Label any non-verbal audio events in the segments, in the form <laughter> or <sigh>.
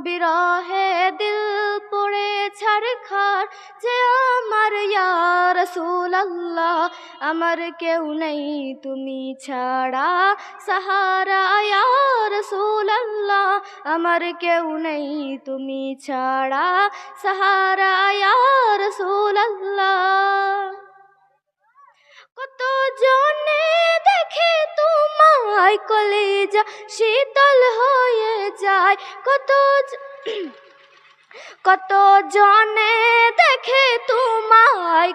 বিরহে দিল পড়ে ছাড়খার যে আমার, ইয়া রসুল্লাহ আমার কেউ নেই তুমি ছাড়া। সাহারা, ইয়া রসুল্লাহ আমার কেউ নেই তুমি ছাড়া। সাহারা, ইয়া রসুল্লাহ কত তোমায় কলেজা শীতল হয়ে যায়। কত <clears throat> কত জনে দেখে তোমায়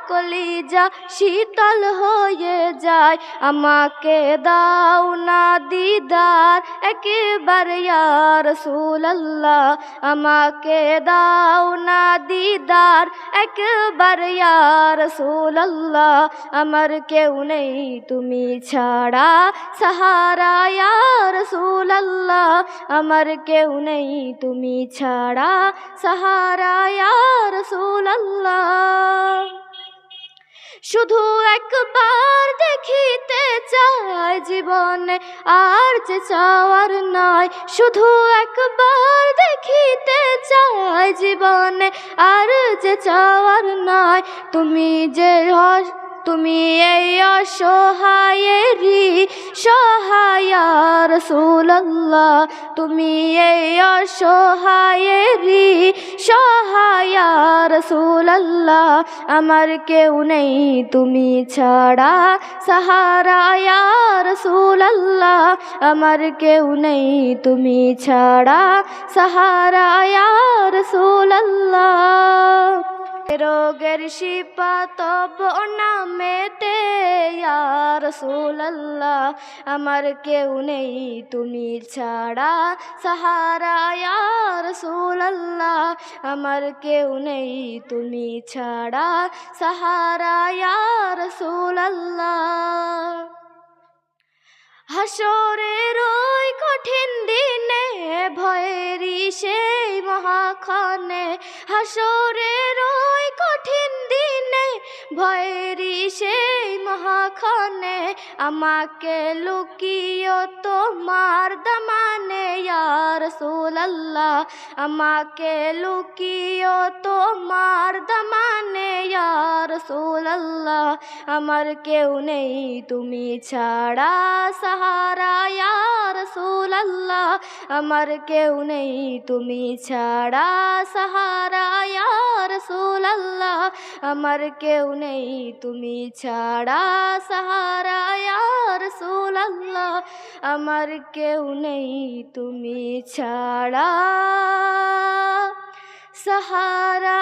কলিজা শীতল হয়ে যায়। আমাকে দাও না দিদার, একেবার ইয়ার সুল্লাহ আমাকে দাও না দিদার, একবার ইয়ার সুল্লাহ আমার কেউ নেই তুমি ছাড়া, সাহারা ইয়ার সুল্লাহ আমার কেউ নেই তুমি ছাড়া, সাহারা ইয়ার সুল্লাহ শুধু একবার দেখিতে চাই জীবনে, আর যে চাওয়ার নয়, শুধু একবার দেখিতে চাই জীবনে, আর যে চাওয়ার নয়, তুমি যে হস- তুমি এই অসহায়েরই সহায়ার সুল্লাহ তুমি এই অসহায়েরই সহায়ার সুল্লাহ আমার কেউ নেই তুমি ছাড়া সাহারায়ার সুল্লাহ আমার কেউ নেই তুমি ছাড়া সাহারায়ার সুল্লাহ রোগের শিপা তব নামেতে ইয়ার সুল্লাহ আমার কেউ নেই তুমি ছাড়া। সাহারা ইয়ার সুল্লাহ আমার কেউ নেই তুমি ছাড়া। সাহারা ইয়ার সুল্লাহ হাসরের ওই কঠিন দিনে, ভয়েরই সেই মহাক্ষণে হাসরের ওই দিনে ভয়েরই সেই মহাক্ষণে আমাকে লুকিও তোমার দমানে ইয়ার সুল্লাহ আমাকে লুকিও তোমার দমানে ইয়ার সুল্লাহ আমার কেউ নেই, তুমি ছাড়া সাহারা ইয়ার সুল্লাহ আমার কেউ নেই, তুমি ছাড়া সাহারা ইয়ার সুল্লাহ আমার কেউ নেই, তুমি ছাড়া সাহারা সুল্লাহ আমার কেউ নেই তুমি ছাড়া সাহারা